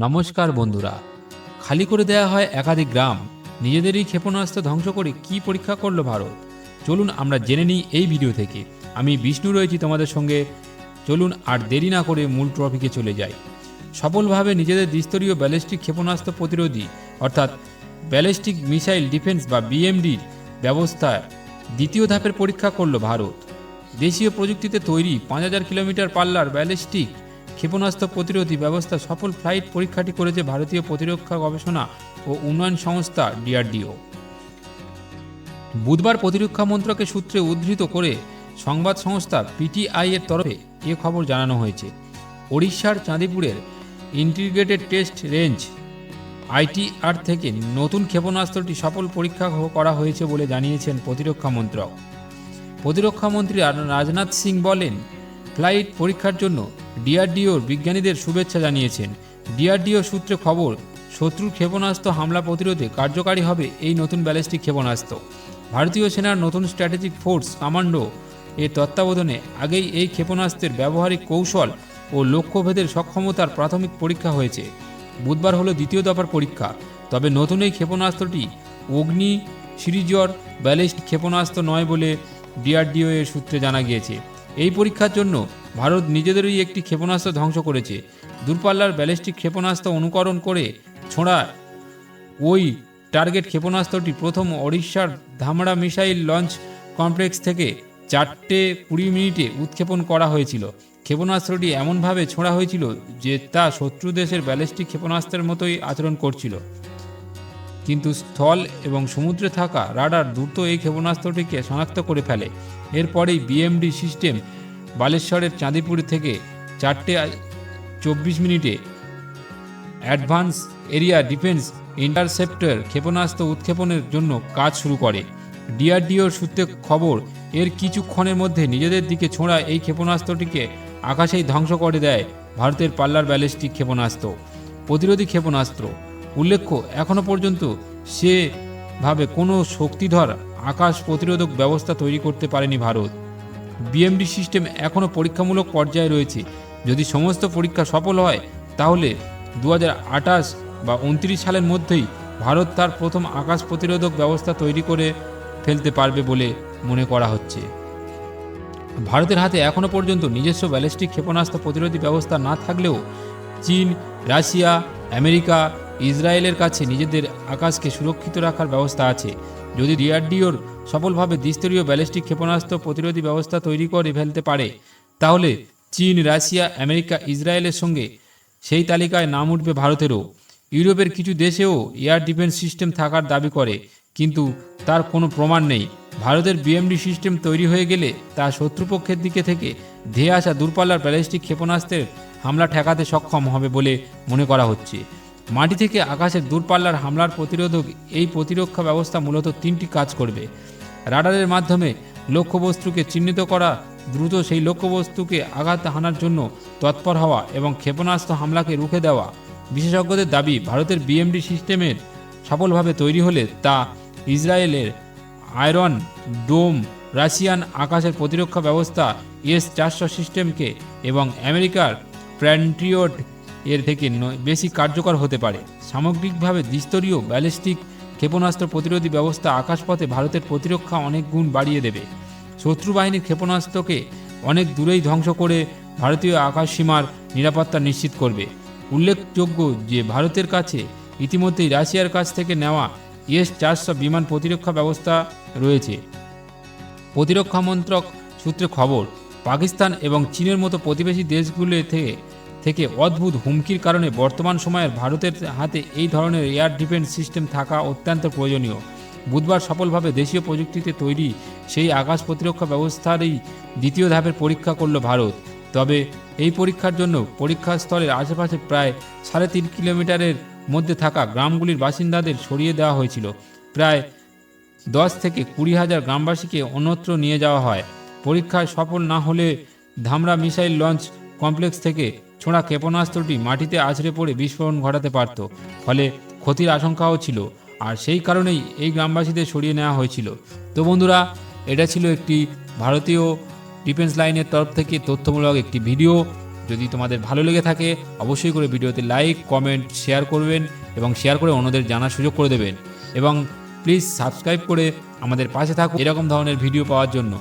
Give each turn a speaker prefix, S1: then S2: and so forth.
S1: নমস্কার বন্ধুরা। খালি করে দেয়া হয় একাধিক গ্রাম। নিজেদেরই ক্ষেপণাস্ত্র ধ্বংস করে কি পরীক্ষা করল ভারত? চলুন আমরা জেনে নিই এই ভিডিও থেকে। আমি বিষ্ণু রয়েছি তোমাদের সঙ্গে। চলুন আর দেরি না করে মূল ট্রফিকে চলে যাই। সফলভাবে নিজেদের দ্বিস্তরীয় ব্যালিস্টিক ক্ষেপণাস্ত্র প্রতিরোধী, অর্থাৎ ব্যালিস্টিক মিসাইল ডিফেন্স বা বিএমডির ব্যবস্থা দ্বিতীয় ধাপের পরীক্ষা করল ভারত। দেশীয় প্রযুক্তিতে তৈরি পাঁচ হাজার কিলোমিটার পাল্লার ব্যালিস্টিক ক্ষেপণাস্ত্র প্রতিরোধী ব্যবস্থা সফল ফ্লাইট পরীক্ষাটি করেছে ভারতীয় প্রতিরক্ষা গবেষণা ও উন্নয়ন সংস্থা ডিআরডিও। বুধবার প্রতিরক্ষা মন্ত্রকের সূত্রে উদ্ধৃত করে সংবাদ সংস্থা পিটিআই এর তরফে এ খবর জানানো হয়েছে। ওড়িশার চাঁদিপুরের ইন্টিগ্রেটেড টেস্ট রেঞ্জ আইটিআর থেকে নতুন ক্ষেপণাস্ত্রটি সফল পরীক্ষা করা হয়েছে বলে জানিয়েছেন প্রতিরক্ষা মন্ত্রক। প্রতিরক্ষা মন্ত্রী রাজনাথ সিং বলেন, ফ্লাইট পরীক্ষার জন্য ডিআরডিওর বিজ্ঞানীদের শুভেচ্ছা জানিয়েছেন। ডিআরডিও সূত্রে খবর, শত্রুর ক্ষেপণাস্ত্র হামলা প্রতিরোধে কার্যকারী হবে এই নতুন ব্যালিস্টিক ক্ষেপণাস্ত্র। ভারতীয় সেনার নতুন স্ট্র্যাটেজিক ফোর্স কমান্ডো এর তত্ত্বাবধানে আগেই এই ক্ষেপণাস্ত্রের ব্যবহারিক কৌশল ও লক্ষ্যভেদের সক্ষমতার প্রাথমিক পরীক্ষা হয়েছে। বুধবার হলো দ্বিতীয় দফার পরীক্ষা, তবে নতুন এই ক্ষেপণাস্ত্রটি অগ্নি সিরিজর ব্যালিস্ট ক্ষেপণাস্ত্র নয় বলে ডিআরডিও এর সূত্রে জানা গিয়েছে। এই পরীক্ষার জন্য ভারত নিজেদেরই একটি ক্ষেপণাস্ত্র ধ্বংস করেছে। দূরপাল্লার ব্যালিস্টিক ক্ষেপণাস্ত্র অনুকরণ করে ছোঁড়া ওই টার্গেট ক্ষেপণাস্ত্রটি প্রথম ওড়িশার ধামড়া মিসাইল লঞ্চ কমপ্লেক্স থেকে চারটে কুড়ি মিনিটে উৎক্ষেপণ করা হয়েছিল। ক্ষেপণাস্ত্রটি এমনভাবে ছোঁড়া হয়েছিল যে তা শত্রু দেশের ব্যালিস্টিক ক্ষেপণাস্ত্রের মতোই আচরণ করছিল। কিন্তু স্থল এবং সমুদ্রে থাকা রাডার দ্রুত এই ক্ষেপণাস্ত্রটিকে শনাক্ত করে ফেলে। এরপরেই বিএমডি সিস্টেম বালেশ্বরের চাঁদিপুর থেকে চারটে চব্বিশ মিনিটে অ্যাডভান্স এরিয়া ডিফেন্স ইন্টারসেপ্টর ক্ষেপণাস্ত্র উৎক্ষেপণের জন্য কাজ শুরু করে। ডিআরডিওর সূত্রে খবর, এর কিছুক্ষণের মধ্যে নিজেদের দিকে ছোঁড়া এই ক্ষেপণাস্ত্রটিকে আকাশেই ধ্বংস করে দেয় ভারতের পাল্লার ব্যালিস্টিক ক্ষেপণাস্ত্র, প্রতিরোধী ক্ষেপণাস্ত্র। উল্লেখ্য এখনও পর্যন্ত সেভাবে কোনো শক্তিধর আকাশ প্রতিরোধক ব্যবস্থা তৈরি করতে পারেনি ভারত। বিএমডি সিস্টেম এখনও পরীক্ষামূলক পর্যায়ে রয়েছে। যদি সমস্ত পরীক্ষা সফল হয়, তাহলে দু হাজার আঠাশ বা উনত্রিশ সালের মধ্যেই ভারত তার প্রথম আকাশ প্রতিরোধক ব্যবস্থা তৈরি করে ফেলতে পারবে বলে মনে করা হচ্ছে। ভারতের হাতে এখনও পর্যন্ত নিজস্ব ব্যালিস্টিক ক্ষেপণাস্ত্র প্রতিরোধী ব্যবস্থা না থাকলেও চীন, রাশিয়া, আমেরিকা, ইসরায়েলের কাছে নিজেদের আকাশকে সুরক্ষিত রাখার ব্যবস্থা আছে। যদি ডিআরডিওর সফলভাবে দ্বিস্তরীয় ব্যালিস্টিক ক্ষেপণাস্ত্র প্রতিরোধী ব্যবস্থা তৈরি করে ফেলতে পারে। তাহলে চীন, রাশিয়া, আমেরিকা, ইসরায়েলের সঙ্গে সেই তালিকায় নাম উঠবে ভারতেরও। ইউরোপের কিছু দেশেও এয়ার ডিফেন্স সিস্টেম থাকার দাবি করে, কিন্তু তার কোনো প্রমাণ নেই। ভারতের বিএমডি সিস্টেম তৈরি হয়ে গেলে তা শত্রুপক্ষের দিকে থেকে ধেয়ে আসা দূরপাল্লার ব্যালিস্টিক ক্ষেপণাস্ত্রের হামলা ঠেকাতে সক্ষম হবে বলে মনে করা হচ্ছে। মাটি থেকে আকাশের দূরপাল্লার হামলার প্রতিরোধক এই প্রতিরক্ষা ব্যবস্থা মূলত তিনটি কাজ করবে। রাডারের মাধ্যমে লক্ষ্যবস্তুকে চিহ্নিত করা, দ্রুত সেই লক্ষ্যবস্তুকে আঘাত হানার জন্য তৎপর হওয়া এবং ক্ষেপণাস্ত্র হামলাকে রুখে দেওয়া। বিশেষজ্ঞদের দাবি, ভারতের বিএমডি সিস্টেমের সফলভাবে তৈরি হলে তা ইসরায়েলের আয়রন ডোম, রাশিয়ান আকাশের প্রতিরক্ষা ব্যবস্থা, এস চারশো সিস্টেমকে এবং আমেরিকার প্র্যান্ট্রিয়ট এর থেকে বেশি কার্যকর হতে পারে। সামগ্রিকভাবে দ্বিস্তরীয় ব্যালিস্টিক ক্ষেপণাস্ত্র প্রতিরোধী ব্যবস্থা আকাশপথে ভারতের প্রতিরক্ষা অনেক গুণ বাড়িয়ে দেবে। শত্রু বাহিনীর ক্ষেপণাস্ত্রকে অনেক দূরেই ধ্বংস করে ভারতীয় আকাশ সীমার নিরাপত্তা নিশ্চিত করবে। উল্লেখযোগ্য যে ভারতের কাছে ইতিমধ্যেই রাশিয়ার কাছ থেকে নেওয়া এস চারশো বিমান প্রতিরক্ষা ব্যবস্থা রয়েছে। প্রতিরক্ষা মন্ত্রক সূত্রে খবর, পাকিস্তান এবং চীনের মতো প্রতিবেশী দেশগুলো থেকে থেকে অদ্ভুত হুমকির কারণে বর্তমান সময়ের ভারতের হাতে এই ধরনের এয়ার ডিফেন্স সিস্টেম থাকা অত্যন্ত প্রয়োজনীয়। বুধবার সফলভাবে দেশীয় প্রযুক্তিতে তৈরি সেই আকাশ প্রতিরক্ষা ব্যবস্থারই দ্বিতীয় ধাপের পরীক্ষা করল ভারত। তবে এই পরীক্ষার জন্য পরীক্ষা স্থলের আশেপাশে প্রায় সাড়ে তিন কিলোমিটারের মধ্যে থাকা গ্রামগুলির বাসিন্দাদের সরিয়ে দেওয়া হয়েছিল। প্রায় দশ থেকে কুড়ি হাজার গ্রামবাসীকে অন্যত্র নিয়ে যাওয়া হয়। পরীক্ষায় সফল না হলে ধামরা মিসাইল লঞ্চ কমপ্লেক্স থেকে ছোঁড়া ক্ষেপণাস্ত্রটি মাটিতে আছড়ে পড়ে বিস্ফোরণ ঘটাতে পারত, ফলে ক্ষতির আশঙ্কাও ছিল, আর সেই কারণেই এই গ্রামবাসীদের সরিয়ে নেওয়া হয়েছিল। তো বন্ধুরা, এটা ছিল একটি ভারতীয় ডিফেন্স লাইনের তরফ থেকে তথ্যমূলক একটি ভিডিও। যদি তোমাদের ভালো লেগে থাকে, অবশ্যই করে ভিডিওতে লাইক, কমেন্ট, শেয়ার করবেন এবং শেয়ার করে অন্যদের জানার সুযোগ করে দেবেন। এবং প্লিজ সাবস্ক্রাইব করে আমাদের পাশে থাকুন এরকম ধরনের ভিডিও পাওয়ার জন্য।